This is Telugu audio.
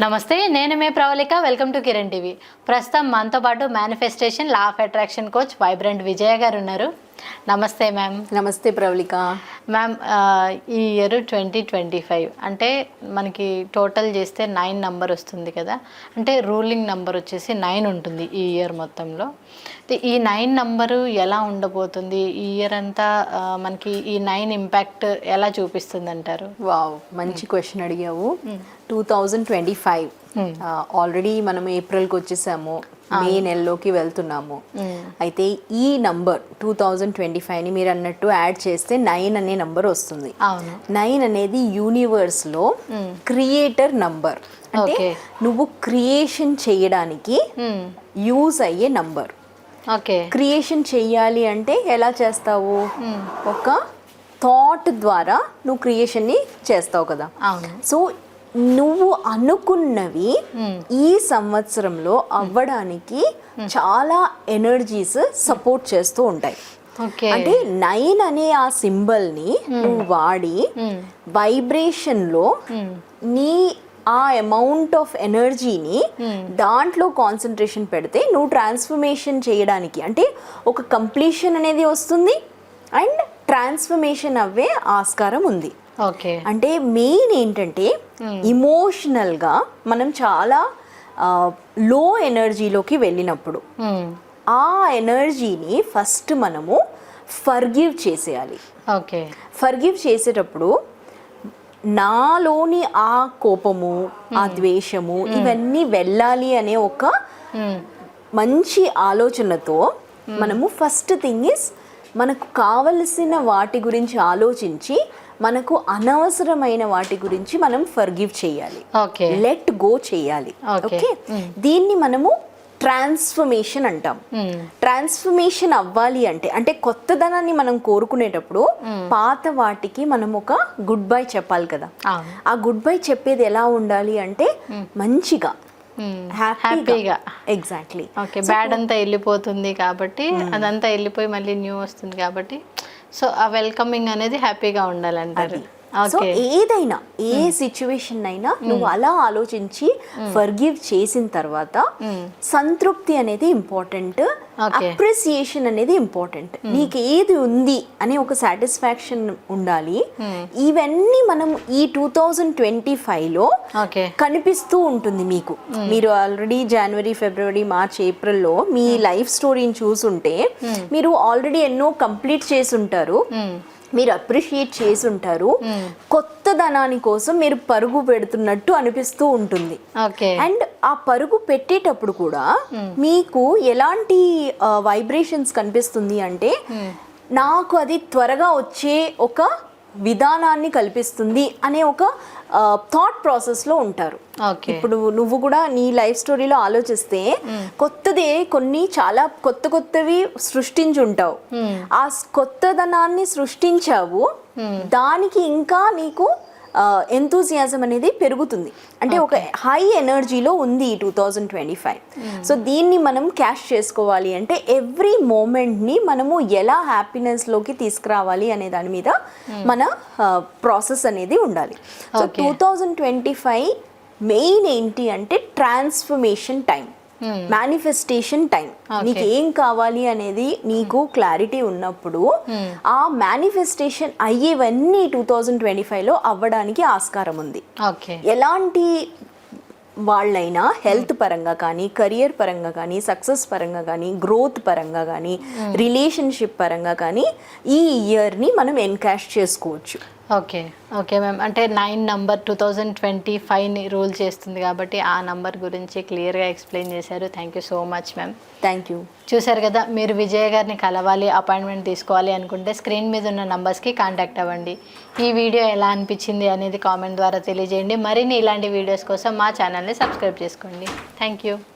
నమస్తే నేను మే Pravalika. Welcome to Kiran TV. ప్రస్తుతం మనతో పాటు manifestation law of attraction coach vibrant Vijaya గారు ఉన్నారు. నమస్తే మ్యామ్. నమస్తే ప్రవళిక మ్యామ్ ఈ ఇయర్ ట్వంటీ ట్వంటీ ఫైవ్ అంటే మనకి టోటల్ చేస్తే నైన్ నంబర్ వస్తుంది కదా. అంటే రూలింగ్ నంబర్ వచ్చేసి నైన్ ఉంటుంది ఈ ఇయర్ మొత్తంలో. ఈ నైన్ నంబరు ఎలా ఉండబోతుంది? ఈ ఇయర్ అంతా మనకి ఈ నైన్ ఇంపాక్ట్ ఎలా చూపిస్తుంది అంటారు వావ్ మంచి క్వశ్చన్ అడిగావు. Two thousand twenty five. Already మనం ఏప్రిల్కి వచ్చేసాము. మే నెలలోకి వెళ్తున్నాము. అయితే ఈ నంబర్ టూ థౌజండ్ ట్వంటీ ఫైవ్ని మీరు అన్నట్టు యాడ్ చేస్తే నైన్ అనే నంబర్ వస్తుంది. నైన్ అనేది యూనివర్స్లో క్రియేటర్ నంబర్ అంటే. నువ్వు క్రియేషన్ చేయడానికి. యూజ్ అయ్యే నంబర్ ఓకే. క్రియేషన్ చెయ్యాలి అంటే ఎలా చేస్తావు? ఒక థాట్ ద్వారా నువ్వు క్రియేషన్ని చేస్తావు కదా. సో నువ్వు అనుకున్నవి ఈ సంవత్సరంలో అవ్వడానికి చాలా ఎనర్జీస్ సపోర్ట్ చేస్తూ ఉంటాయి. అంటే నైన్ అనే ఆ సింబల్ని నువ్వు వాడి వైబ్రేషన్లో నీ ఆ అమౌంట్ ఆఫ్ ఎనర్జీని దాంట్లో కాన్సన్ట్రేషన్ పెడితే నువ్వు ట్రాన్స్ఫర్మేషన్ చేయడానికి అంటే ఒక కంప్లీషన్ అనేది వస్తుంది. అండ్ ట్రాన్స్ఫర్మేషన్ అవ్వే ఆస్కారం ఉంది. ఓకే. అంటే మెయిన్ ఏంటంటే ఇమోషనల్గా మనం చాలా లో ఎనర్జీలోకి వెళ్ళినప్పుడు మ్మ్. ఆ ఎనర్జీని ఫస్ట్ మనము ఫర్గివ్ చేసేయాలి. ఓకే. ఫర్గివ్ చేసేటప్పుడు నాలోని ఆ కోపము ఆ ద్వేషము ఇవన్నీ వెళ్ళాలి అనే ఒక. మంచి ఆలోచనతో మనము ఫస్ట్ థింగ్ ఇస్ మనకు కావలసిన వాటి గురించి ఆలోచించి మనకు అనవసరమైన వాటి గురించి మనం ఫర్గివ్ చేయాలి. ఓకే లెట్ గో చేయాలి. ఓకే దీన్ని మనము ట్రాన్స్ఫర్మేషన్ అంటాం. ట్రాన్స్ఫర్మేషన్ అవ్వాలి అంటే అంటే కొత్తదనాన్ని మనం కోరుకునేటప్పుడు పాత వాటికి మనం ఒక గుడ్ బై చెప్పాలి కదా. ఆ గుడ్ బై చెప్పేది ఎలా ఉండాలి అంటే మంచిగా. హ్యాపీగా ఎగ్జాక్ట్లీ ఓకే బ్యాడ్ అంతా వెళ్ళిపోతుంది కాబట్టి అదంతా వెళ్ళిపోయి మళ్ళీ న్యూ వస్తుంది కాబట్టి సో ఆ వెల్కమింగ్ అనేది హ్యాపీగా ఉండాలంటారు. సో ఏదైనా ఏ సిచ్యువేషన్ అయినా నువ్వు అలా ఆలోచించి ఫర్గివ్ చేసిన తర్వాత సంతృప్తి అనేది ఇంపార్టెంట్. అప్రిసియేషన్ అనేది ఇంపార్టెంట్ నీకు ఏది ఉంది అనే ఒక సాటిస్ఫాక్షన్ ఉండాలి. ఇవన్నీ మనం ఈ టూ థౌజండ్ ట్వంటీ లో ఓకే కనిపిస్తూ ఉంటుంది మీకు. మీరు ఆల్రెడీ జనవరి ఫిబ్రవరి మార్చ్ ఏప్రిల్లో మీ లైఫ్ స్టోరీని చూసుంటే మీరు ఆల్రెడీ ఎన్నో కంప్లీట్ చేసి ఉంటారు. మీరు అప్రిషియేట్ చేసి ఉంటారు కొత్తదనాని కోసం మీరు పరుగు పెడుతున్నట్టు అనిపిస్తూ ఉంటుంది. ఓకే అండ్ ఆ పరుగు పెట్టేటప్పుడు కూడా మీకు ఎలాంటి వైబ్రేషన్స్ కనిపిస్తుంది అంటే నాకు అది త్వరగా వచ్చే ఒక విధానాన్ని కల్పిస్తుంది అనే ఒక థాట్ ప్రాసెస్లో ఉంటారు. ఇప్పుడు నువ్వు కూడా నీ లైఫ్ స్టోరీలో ఆలోచిస్తే కొత్తదే కొన్ని చాలా కొత్త కొత్తవి సృష్టించుంటావు ఆ స్- కొత్తదనాన్ని సృష్టించావు. దానికి ఇంకా నీకు ఎంతూజియాజం అనేది పెరుగుతుంది. అంటే ఒక హై ఎనర్జీలో ఉంది two thousand twenty five so దీన్ని మనం క్యాష్ చేసుకోవాలి అంటే ఎవ్రీ మూమెంట్ని మనము ఎలా హ్యాపీనెస్లోకి తీసుకురావాలి అనే దాని మీద మన ప్రాసెస్ అనేది ఉండాలి. So two thousand twenty five main ఏంటి అంటే ట్రాన్స్ఫర్మేషన్ టైం మేనిఫెస్టేషన్ టైం నీకు ఏం కావాలి అనేది నీకు క్లారిటీ ఉన్నప్పుడు ఆ మేనిఫెస్టేషన్ అయ్యేవన్నీ టూ థౌజండ్ ట్వంటీ ఫైవ్లో అవ్వడానికి ఆస్కారం ఉంది. ఓకే ఎలాంటి వాళ్ళైనా హెల్త్ పరంగా కానీ కెరియర్ పరంగా కానీ సక్సెస్ పరంగా కానీ గ్రోత్ పరంగా కానీ రిలేషన్షిప్ పరంగా కానీ ఈ ఇయర్ని మనం ఎన్కాష్ చేసుకోవచ్చు. Okay okay ma'am. అంటే nine number two thousand twenty ఫైవ్ని rule చేస్తుంది కాబట్టి ఆ నంబర్ గురించి క్లియర్గా ఎక్స్ప్లెయిన్ చేశారు. Thank you so much ma'am thank you చూశారు కదా మీరు విజయ్ గారిని కలవాలి అపాయింట్మెంట్ తీసుకోవాలి అనుకుంటే స్క్రీన్ మీద ఉన్న నంబర్స్కి కాంటాక్ట్ అవ్వండి. ఈ వీడియో ఎలా అనిపించింది అనేది కామెంట్ ద్వారా తెలియజేయండి. మరిన్ని ఇలాంటి వీడియోస్ కోసం మా ఛానల్ని సబ్స్క్రైబ్ చేసుకోండి. Thank you